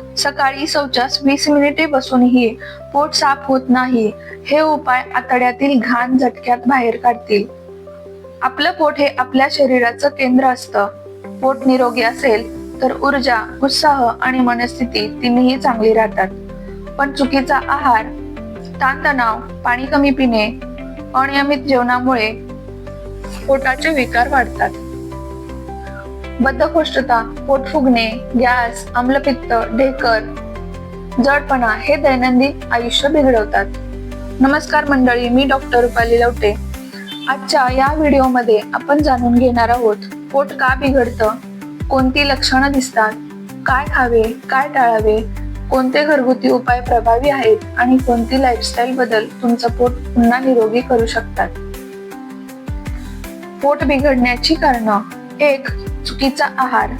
सकाळी शौचास वीस मिनिटे बसूनही पोट साफ होत नाही. हे उपाय आतड्यातील घाण झटक्यात बाहेर काढतील. आपलं पोट हे आपल्या शरीराचं केंद्र असतं. पोट निरोगी असेल तर ऊर्जा उत्साह आणि मनस्थिती तिन्ही चांगली राहतात. पण चुकीचा आहार ताणतणाव पाणी कमी पिणे अनियमित जेवणामुळे पोटाचे विकार वाढतात. बद्धकोष्ठता पोट फुगणे गॅस आम्लपित्त ढेकर जडपणा हे दैनंदिन आयुष्य बिघडवतात. नमस्कार मंडळी मी डॉक्टर रुपाली लवटे. आजच्या या व्हिडिओमध्ये आपण जाणून घेणार आहोत पोट का बिघडतं कोणती लक्षणं दिसतात काय खावे काय टाळावे कोणते घरगुती उपाय प्रभावी आहेत आणि कोणती लाईफस्टाईल बदल तुमचं पोट पुन्हा निरोगी करू शकतात? पोट बिघडण्याची कारणं एक चुकीचा आहार.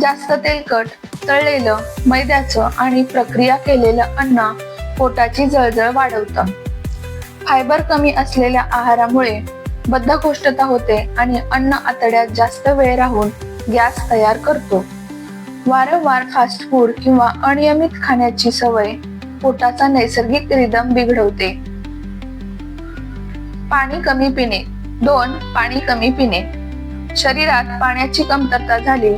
जास्त तेलकट तळलेलं मैद्याचं आणि प्रक्रिया केलेलं अन्न पोटाची जळजळ वाढवतं. फायबर कमी असलेल्या आहारामुळे बद्धकोष्ठता होते आणि अन्न आतड्यात जास्त वेळ राहून गॅस तयार करतो. वारंवार फास्ट फूड किंवा अनियमित खाण्याची सवय पोटाचा नैसर्गिक रिदम बिघडवते. पाणी कमी पिणे. दोन पाणी कमी पिणे. शरीरात पाण्याची कमतरता झाली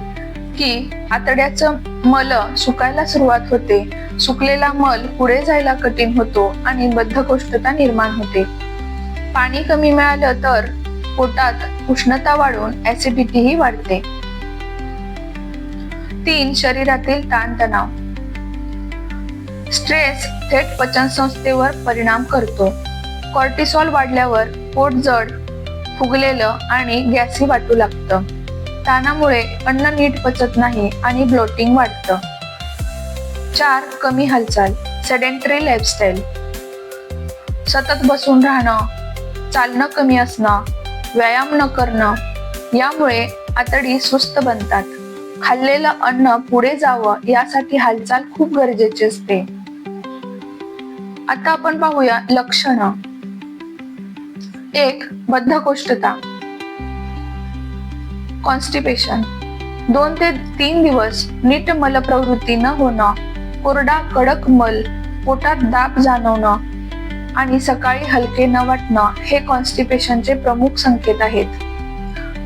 की आतड्याचं मल सुकायला सुरुवात होते. सुकलेला मल पुढे जायला कठीण होतो आणि बद्धकोष्ठता निर्माण होते. पाणी कमी मिळालं तर पोटात उष्णता वाढून ऍसिडिटीही वाढते. तीन शरीरातील ताणतणाव. स्ट्रेस थेट पचन संस्थेवर परिणाम करतो. कॉर्टिसॉल वाढल्यावर पोट जड फुगलेलं आणि गॅसी वाटू लागतं. ताणामुळे अन्न नीट पचत नाही आणि ब्लोटिंग वाढतं. चार कमी हालचाल सेडेंटरी लाईफस्टाईल. सतत बसून राहणं चालणं कमी असणं व्यायाम न करणं यामुळे आतडी सुस्त बनतात. खाल्लेलं अन्न पुढे जावं यासाठी हालचाल खूप गरजेची असते. आता आपण पाहूया लक्षणं. एक बद्धकोष्ठता. कॉन्स्टिपेशन दोन ते तीन दिवस नीट मलप्रवृत्ती न होणं कोरडा कडक मल पोटात दाब जाणवणं आणि सकाळी हलके न वाटणं हे कॉन्स्टिपेशनचे प्रमुख संकेत आहेत.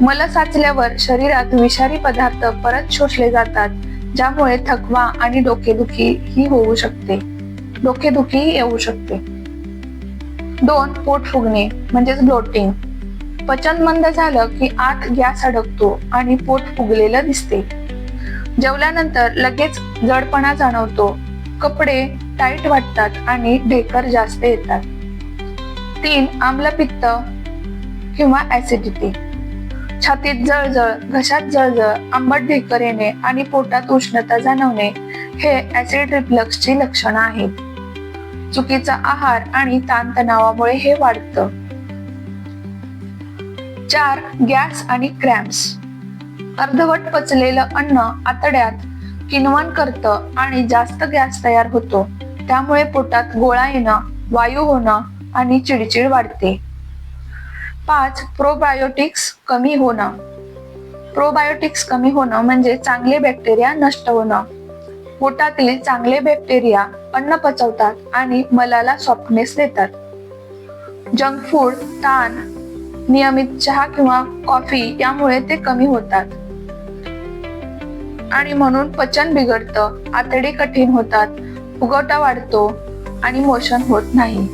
मल साचल्यावर शरीरात विषारी पदार्थ परत शोषले जातात ज्यामुळे थकवा आणि डोकेदुखी ही होऊ शकते. डोकेदुखी येऊ शकते. दोन पोट फुगणे म्हणजेच ब्लोटिंग पचन मंद झालं की आत गॅस अडकतो आणि पोट फुगलेलं दिसते. जेवल्यानंतर लगेच जडपणा जाणवतो. कपडे टाईट वाटतात आणि ढेकर जास्त येतात. तीन आम्लपित्त किंवा ऍसिडिटी छातीत जळजळ घशात जळजळ आंबट ढेकर येणे आणि पोटात उष्णता जाणवणे हे ऍसिड रिफ्लक्सची लक्षणं आहेत. चुकीचा आहार आणि ताणतणावामुळे हे वाढतं. चार गॅस आणि क्रॅम्प्स. अर्धवट पचलेलं अन्न आतड्यात किनवण करतं आणि जास्त गॅस तयार होतो. त्यामुळे पोटात गोळा येणं वायू होणं आणि चिडचिड वाढते. पाच प्रोबायोटिक्स कमी होणं. प्रोबायोटिक्स कमी होणं म्हणजे चांगले बॅक्टेरिया नष्ट होणं. पोटातील चांगले बॅक्टेरिया अन्न पचवतात आणि मलाला सॉफ्टनेस देतात. जंक फूड ताण नियमित चहा किंवा कॉफी यामुळे ते कमी होतात. आणि म्हणून पचन बिघडतं आतडी कठीण होतात फुगवटा वाढतो आणि मोशन होत नाही.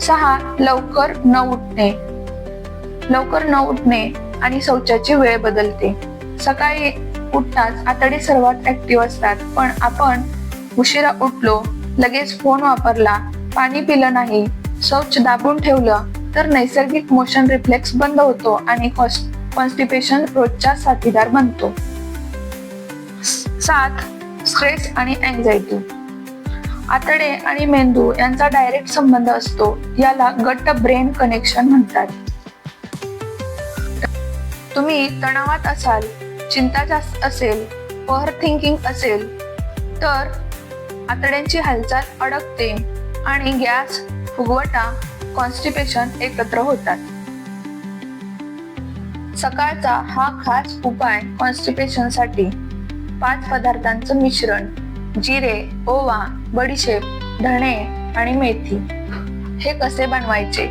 सहा लवकर न उठणे. लवकर न उठणे आणि शौचाची वेळ बदलते. सकाळी उठताच आतडी सर्वात ऍक्टिव्ह असतात पण आपण उशिरा उठलो लगेच फोन वापरला पाणी पिलं नाही शौच दाबून ठेवलं तर नैसर्गिक मोशन रिफ्लेक्स बंद होतो आणि कॉन्स्टिपेशन रोजचा साथीदार बनतो. सात स्ट्रेस आणि अँझायटी आतडे आणि मेंदू यांचा डायरेक्ट संबंध असतो याला गट ब्रेन कनेक्शन म्हणतात. तुम्ही तणावात असाल चिंता जास्त असेल ओव्हर थिंकिंग असेल तर आतड्यांची हालचाल अडकते आणि गॅस फुगवटा कॉन्स्टिपेशन एकत्र होतात. सकाळचा हा खास उपाय कॉन्स्टिपेशनसाठी. पाच पदार्थांचं मिश्रण जिरे ओवा बडीशेप धणे आणि मेथी. हे कसे बनवायचे?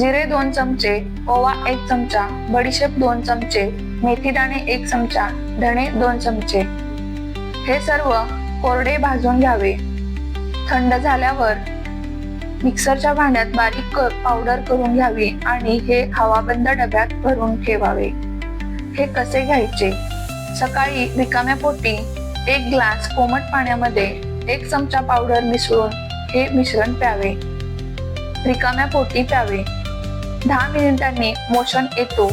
जिरे दोन चमचे ओवा एक चमचा बडीशेप दोन चमचे मेथी दाणे एक चमचा धणे दोन चमचे. हे सर्व कोरडे भाजून घ्यावे. थंड झाल्यावर मिक्सरच्या भांड्यात बारीक पावडर करून घ्यावी आणि हे हवाबंद डब्यात भरून ठेवावे. हे कसे घ्यायचे? सकाळी रिकाम्या पोटी एक ग्लास कोमट पाण्यामध्ये एक चमचा पावडर मिसळून हे मिश्रण प्यावे. रिकाम्या पोटी प्यावे. दहा मिनिटांनी मोशन येतो.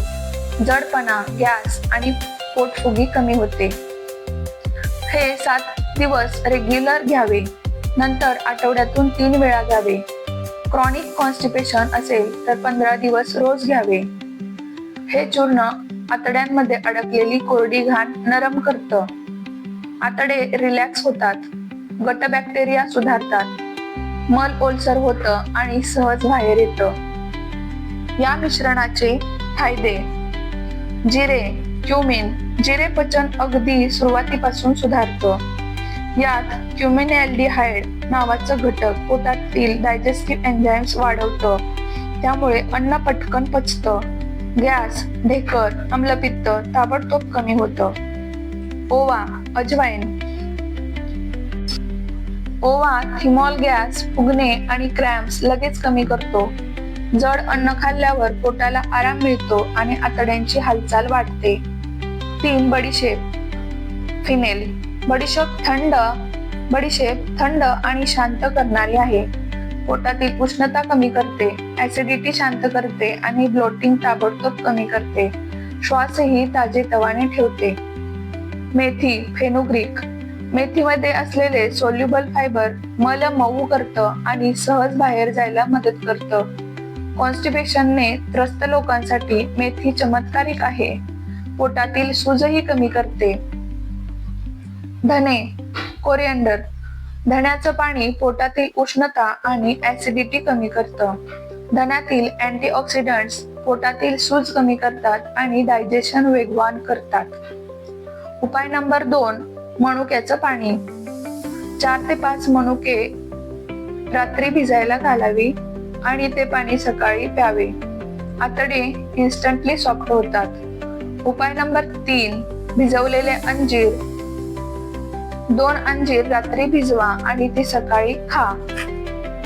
जडपणा गॅस आणि पोटफुगी कमी होते. हे सात दिवस रेग्युलर घ्यावे. नंतर आठवड्यातून तीन वेळा घ्यावे. क्रॉनिक कॉन्स्टिपेशन असेल तर पंधरा दिवस रोज घ्यावे. हे चूर्ण आतड्यांमध्ये अडकलेली कोरडी घाण नरम करतं. आतडे रिलॅक्स होतात. गट बॅक्टेरिया सुधारतात. मल ओलसर होतं आणि सहज बाहेर येतं. या मिश्रणाचे फायदे. जिरे क्युमिन जिरे पचन अगदी सुरुवातीपासून सुधारतं. यात क्युमिनॅल्डिहाइड नावाचं घटक पोटातील डायजेस्टिव्ह एन्झाईम्स वाढवतं. त्यामुळे अन्न पटकन पचतं. गॅस ढेकर आम्लपित्त ताबडतोब कमी होतं. ओवा अजवाईन. ओवा थिमॉल गॅस फुगणे आणि क्रॅम्प्स लगेच कमी करतो. जड अन्न खाल्ल्यावर पोटाला आराम मिळतो आणि आतड्यांची हालचाल वाढते. तीन बडीशेप. फिनेल. बडीशेप थंड बडीशेप थंड आणि शांत करणारी आहे. पोटातील उष्णता कमी करते ऍसिडिटी शांत करते आणि ब्लोटिंग ताबडतोब कमी करते. श्वासही ताजे तवाने ठेवते. मेथी फेनुग्रीक. मेथीमध्ये असलेले सोल्युबल फायबर मल मऊ करतं आणि सहज बाहेर जायला मदत करतं. कॉन्स्टिपेशनने त्रस्त लोकांसाठी मेथी चमत्कारिक आहे. पोटातील सूजही कमी करते. धने कोरिअंडर धण्याचं पाणी पोटातील उष्णता आणि ऍसिडिटी कमी करतं. धण्यातील अँटीऑक्सिडंट्स पोटातील सूज कमी करतात आणि डायजेशन वेगवान करतात. उपाय नंबर दोन मनुक्याचं पाणी. चार ते पाच मनुके रात्री भिजायला घालावी आणि ते पाणी सकाळी प्यावे. आतडे इन्स्टंटली सॉफ्ट होतात. उपाय नंबर तीन भिजवलेले अंजीर. दोन अंजीर रात्री भिजवा आणि ती सकाळी खा.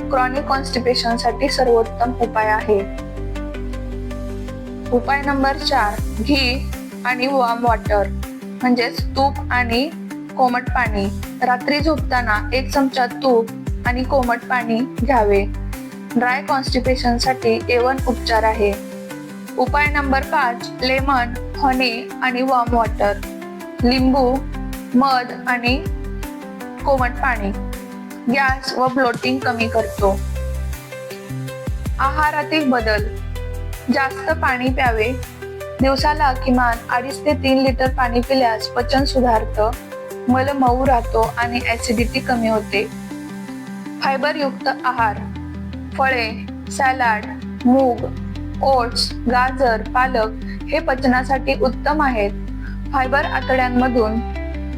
क्रॉनिक कॉन्स्टिपेशनसाठी सर्वोत्तम उपाय आहे. उपाय नंबर चार घी आणि वॉर्म वॉटर म्हणजेच तूप आणि कोमट पाणी. रात्री झोपताना एक चमचा तूप आणि कोमट पाणी घ्यावे. ड्राय कॉन्स्टिपेशनसाठी एवन उपचार आहे. उपाय नंबर पाच लेमन हनी आणि वॉर्म वॉटर. लिंबू मध आणि कोमट पाणी गॅस व ब्लोटिंग कमी करतो. आहारातील बदल जास्त पाणी प्यावे दिवसाला किमान अडीच ते तीन लिटर पाणी पिल्यास पचन सुधारतं मल मऊ राहतो आणि ऍसिडिटी कमी होते. फायबर युक्त आहार फळे सॅलाड मूग ओट्स गाजर पालक हे पचनासाठी उत्तम आहेत. फायबर आतड्यांमधून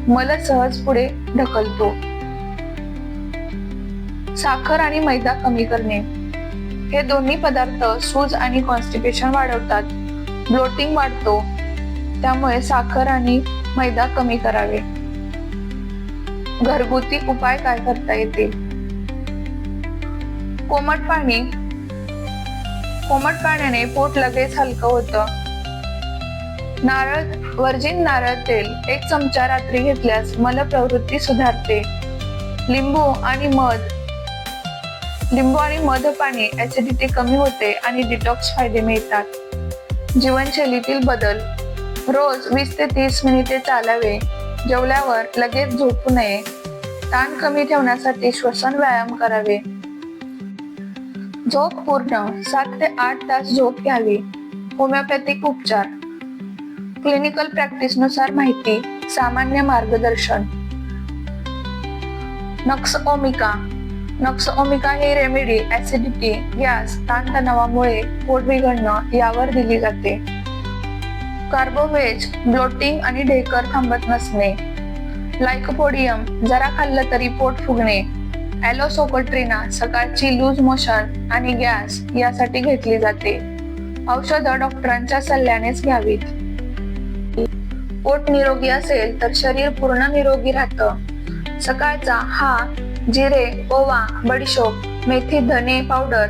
मला सहज पुढे ढकलतो. साखर आणि मैदा कमी करणे. हे दोन्ही पदार्थ सूज आणि कॉन्स्टिपेशन वाढवतात. ब्लोटिंग वाढतो. त्यामुळे साखर आणि मैदा कमी करावे. घरगुती उपाय काय करता येतील? कोमट पाणी. कोमट पाण्याने पोट लगेच हलकं होतं. नारळ वर्जिन नारळ तेल एक चमचा रात्री घेतल्यास मलप्रवृत्ती सुधारते. लिंबू आणि मध. लिंबू आणि मध पाणी ऍसिडिटी कमी होते आणि डिटॉक्स फायदे मिळतात. जीवनशैलीतील बदल. रोज वीस ते तीस मिनिटे चालावे. जेवल्यावर लगेच झोपू नये. ताण कमी ठेवण्यासाठी श्वसन व्यायाम करावे. झोप पूर्ण सात ते आठ तास झोप घ्यावी. होमिओपॅथिक उपचार. क्लिनिकल प्रॅक्टिसनुसार माहिती सामान्य मार्गदर्शन. नक्स ओमिका नक्स ओमिका ही रेमेडी ऍसिडिटी गॅस ताणतणावामुळे पोट बिघडणं यावर दिली जाते. कार्बोवेज ब्लोटिंग आणि ढेकर थांबत नसणे. लाइकोपोडियम जरा खाल्लं तरी पोट फुगणे. ॲलोसोकोट्रिना सकाळची लूज मोशन आणि गॅस यासाठी घेतली जाते. औषधं डॉक्टरांच्या सल्ल्यानेच घ्यावीत. पोट निरोगी असेल तर शरीर पूर्ण निरोगी राहतं. सकाळचा हा जिरे ओवा बडीशोप मेथी धने पावडर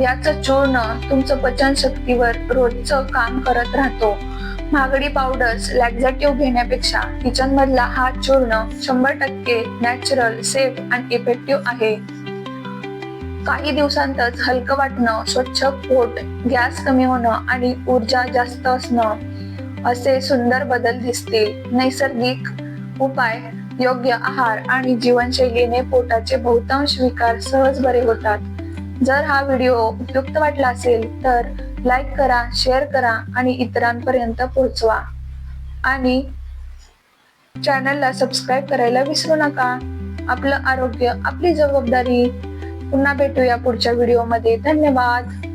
याचं चूर्ण तुमचं पचन शक्तीवर रोजचं काम करत राहतो. महागडी पावडर्स लॅक्झेटिव्ह घेण्यापेक्षा किचन मधला हा चूर्ण शंभर टक्के नॅचरल सेफ आणि इफेक्टिव्ह आहे. काही दिवसांतच हलकं वाटणं स्वच्छ पोट गॅस कमी होणं आणि ऊर्जा जास्त असणं असे सुंदर बदल दिसतील. नैसर्गिक उपाय योग्य आहार आणि जीवनशैलीने पोटाचे बहुतांश विकार सहज बरे होतात. जर हा व्हिडिओ उपयुक्त वाटला असेल तर लाईक करा शेअर करा आणि इतरांपर्यंत पोहोचवा. आणि चॅनलला सबस्क्राईब करायला विसरू नका. आपलं आरोग्य आपली जबाबदारी. पुन्हा भेटूया पुढच्या व्हिडिओमध्ये. धन्यवाद.